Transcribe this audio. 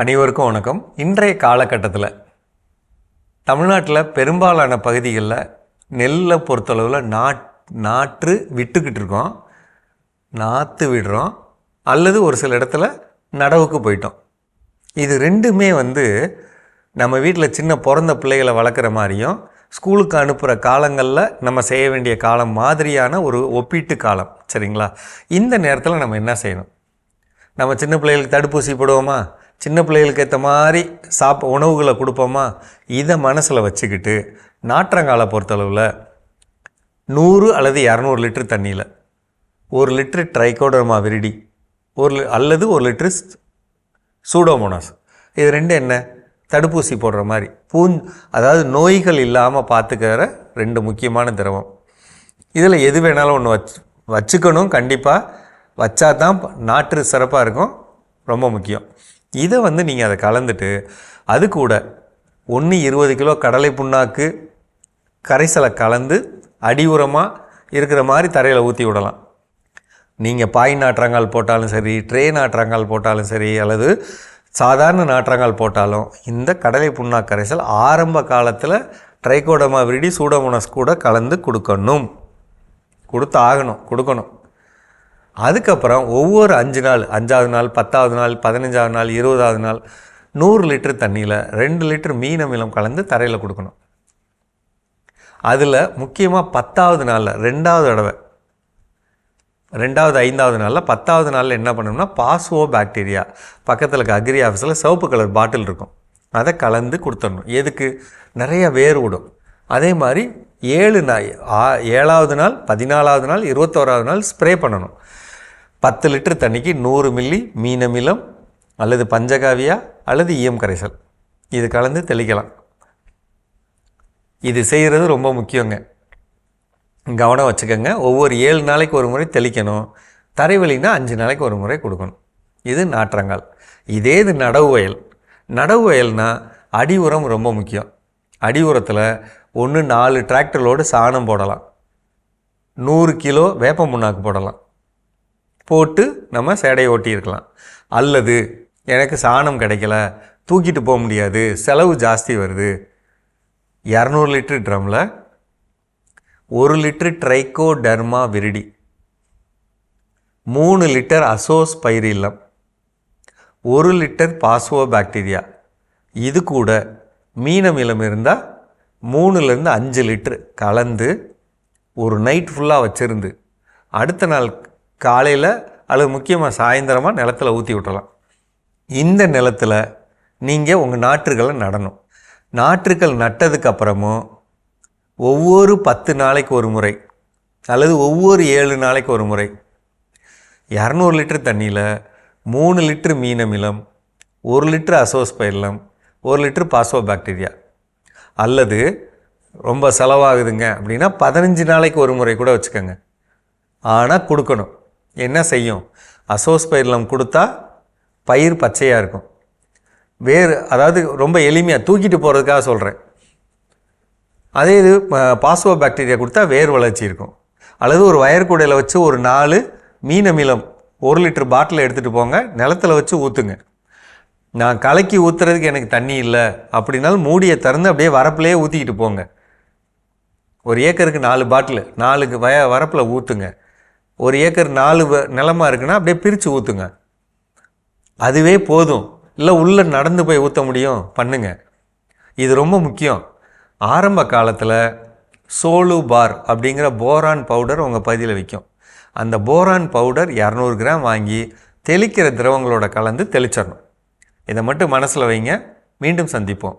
அனைவருக்கும் வணக்கம். இன்றைய காலகட்டத்தில் தமிழ்நாட்டில் பெரும்பாலான பகுதிகளில் நெல்லை பொறுத்தளவில் நாட் நாற்று விட்டுக்கிட்டு இருக்கோம். நாற்று விடுறோம். அல்லது ஒரு சில இடத்துல நடவுக்கு போயிட்டோம். இது ரெண்டுமே வந்து நம்ம வீட்டில் சின்ன பிறந்த பிள்ளைகளை வளர்க்குற மாதிரியும் ஸ்கூலுக்கு அனுப்புகிற காலங்களில் நம்ம செய்ய வேண்டிய காலம் மாதிரியான ஒரு ஒப்பீட்டு காலம் சரிங்களா? இந்த நேரத்தில் நம்ம என்ன செய்யணும்? நம்ம சின்ன பிள்ளைகளுக்கு தடுப்பூசி போடுவோமா? சின்ன பிள்ளைகளுக்கு ஏற்ற மாதிரி சாப் உணவுகளை கொடுப்போமா? இதை மனசில் வச்சுக்கிட்டு நாற்றங்காலை பொறுத்தளவில் நூறு அல்லது இரநூறு லிட்டர் தண்ணியில் ஒரு லிட்ரு ட்ரைகோடர்மா விரிடி ஒரு அல்லது ஒரு லிட்ரு சூடோமோனாஸ். இது ரெண்டு என்ன? தடுப்பூசி போடுற மாதிரி. பூஞ் அதாவது நோய்கள் இல்லாமல் பார்த்துக்கிற ரெண்டு முக்கியமான திரவம். இதில் எது வேணாலும் ஒன்று வச்சு வச்சுக்கணும் கண்டிப்பாக வச்சா தான் நாற்று சிறப்பாக இருக்கும். ரொம்ப முக்கியம். இதை வந்து நீங்கள் அதை கலந்துட்டு அது கூட ஒன்று இருபது கிலோ கடலை புண்ணாக்கு கரைசலை கலந்து அடி உரமாக இருக்கிற மாதிரி தரையில் ஊற்றி விடலாம். நீங்கள் பாய் நாற்றங்கால் போட்டாலும் சரி ட்ரே நாற்றங்கால் போட்டாலும் சரி அல்லது சாதாரண நாற்றங்கால் போட்டாலும் இந்த கடலை புண்ணாக்கு கரைசல் ஆரம்ப காலத்தில் ட்ரைகோடமா விரிடி சூடோமோனஸ் கூட கலந்து கொடுக்கணும். கொடுத்து ஆகணும் கொடுக்கணும். அதுக்கப்புறம் ஒவ்வொரு அஞ்சு நாள் அஞ்சாவது நாள் பத்தாவது நாள் பதினஞ்சாவது நாள் இருபதாவது நாள் நூறு லிட்டர் தண்ணியில் ரெண்டு லிட்டர் மீன் அமிலம் கலந்து தரையில் கொடுக்கணும். அதில் முக்கியமாக பத்தாவது நாளில் ரெண்டாவது தடவை ரெண்டாவது ஐந்தாவது நாளில் பத்தாவது நாளில் என்ன பண்ணணும்னா பாஸ்வோ பாக்டீரியா பக்கத்தில் இருக்க அக்ரி ஆஃபீஸில் சிவப்பு கலர் பாட்டில் இருக்கும். அதை கலந்து கொடுத்துடணும். எதுக்கு? நிறைய வேர் விடும். அதே மாதிரி ஏழு நாள் ஏழாவது நாள் பதினாலாவது நாள் இருபத்தோராவது நாள் ஸ்ப்ரே பண்ணணும். பத்து லிட்டர் தண்ணிக்கு நூறு மில்லி மீனமிலம் அல்லது பஞ்சகாவியா அல்லது ஈயம் கரைசல். இது கலந்து தெளிக்கலாம். இது செய்கிறது ரொம்ப முக்கியங்க. கவனம் வச்சுக்கோங்க. ஒவ்வொரு ஏழு நாளைக்கு ஒரு முறை தெளிக்கணும். தரைவலினா அஞ்சு நாளைக்கு ஒரு முறை கொடுக்கணும். இது நாற்றங்கால். இதே இது நடவு வயல். நடவு வயல்னால் அடி உரம் ரொம்ப முக்கியம். அடி உரத்தில் ஒன்று நாலு டிராக்டர்களோடு சாணம் போடலாம். நூறு கிலோ வேப்ப முன்னாக்கு போடலாம். போட்டு நம்ம சேடையை ஓட்டியிருக்கலாம். அல்லது எனக்கு சாணம் கிடைக்கல தூக்கிட்டு போக முடியாது செலவு ஜாஸ்தி வருது. இரநூறு லிட்ரு ட்ரம்மில் ஒரு லிட்டர் ட்ரைகோடர்மா விரிடி. மூணு லிட்டர் அசோஸ் பைரில்லம் ஒரு லிட்டர் பாஸ்வோ பாக்டீரியா. இது கூட மீனமிலம் இருந்தால் மூணுலேருந்து அஞ்சு லிட்ரு கலந்து ஒரு நைட் ஃபுல்லாக வச்சுருந்து அடுத்த நாள் காலையில் அல்லது முக்கியமாக சாயந்தரமாக நிலத்துல ஊற்றி விட்டலாம் இந்த நிலத்தில் நீங்கள் உங்கள் நாற்றுகளை நடணும். நாற்றுகள் நட்டதுக்கு அப்புறமும் ஒவ்வொரு பத்து நாளைக்கு ஒரு முறை அல்லது ஒவ்வொரு ஏழு நாளைக்கு ஒரு முறை இரநூறு லிட்டர் தண்ணியில் மூணு லிட்டர் மீனமிலம் ஒரு லிட்டர் அசோஸ்பைலம் ஒரு லிட்டர் பாசோ பாக்டீரியா அல்லது ரொம்ப செலவாகுதுங்க அப்படின்னா பதினஞ்சு நாளைக்கு ஒரு முறை கூட வச்சுக்கோங்க. ஆனால் கொடுக்கணும். என்ன செய்யும்? அசோஸ்பைலம் கொடுத்தா பயிர் பச்சையாக இருக்கும். வேறு அதாவது ரொம்ப எளிமையாக தூக்கிட்டு போகிறதுக்காக சொல்கிறேன் அதே இது பாஸ்வோ பாக்டீரியா கொடுத்தா வேர் வளர்ச்சி இருக்கும். அல்லது ஒரு வயர்கூடையில் வச்சு ஒரு நாலு மீன் அமிலம் ஒரு லிட்டர் பாட்டில் எடுத்துகிட்டு போங்க நிலத்துல வச்சு ஊற்றுங்க நான் கலக்கி ஊற்றுறதுக்கு எனக்கு தண்ணி இல்லை அப்படின்னாலும் மூடியை திறந்து அப்படியே வரப்புலையே ஊற்றிக்கிட்டு போங்க. ஒரு ஏக்கருக்கு நாலு பாட்டில் நாலுக்கு வய வரப்பில் ஊற்றுங்க ஒரு ஏக்கர் நாலு நிலமாக நிலமா இருக்குன்னா அப்படியே பிரித்து ஊற்றுங்க அதுவே போதும். இல்லை உள்ளே நடந்து போய் ஊற்ற முடியும். பண்ணுங்க. இது ரொம்ப முக்கியம். ஆரம்ப காலத்தில் சோலு பார் அப்படிங்கிற போரான் பவுடர் உங்கள் பகுதியில் விற்கும் அந்த போரான் பவுடர் இரநூறு கிராம் வாங்கி தெளிக்கிற திரவங்களோட கலந்து தெளிச்சிடணும். இதை மட்டும் மனசில் வைங்க. மீண்டும் சந்திப்போம்.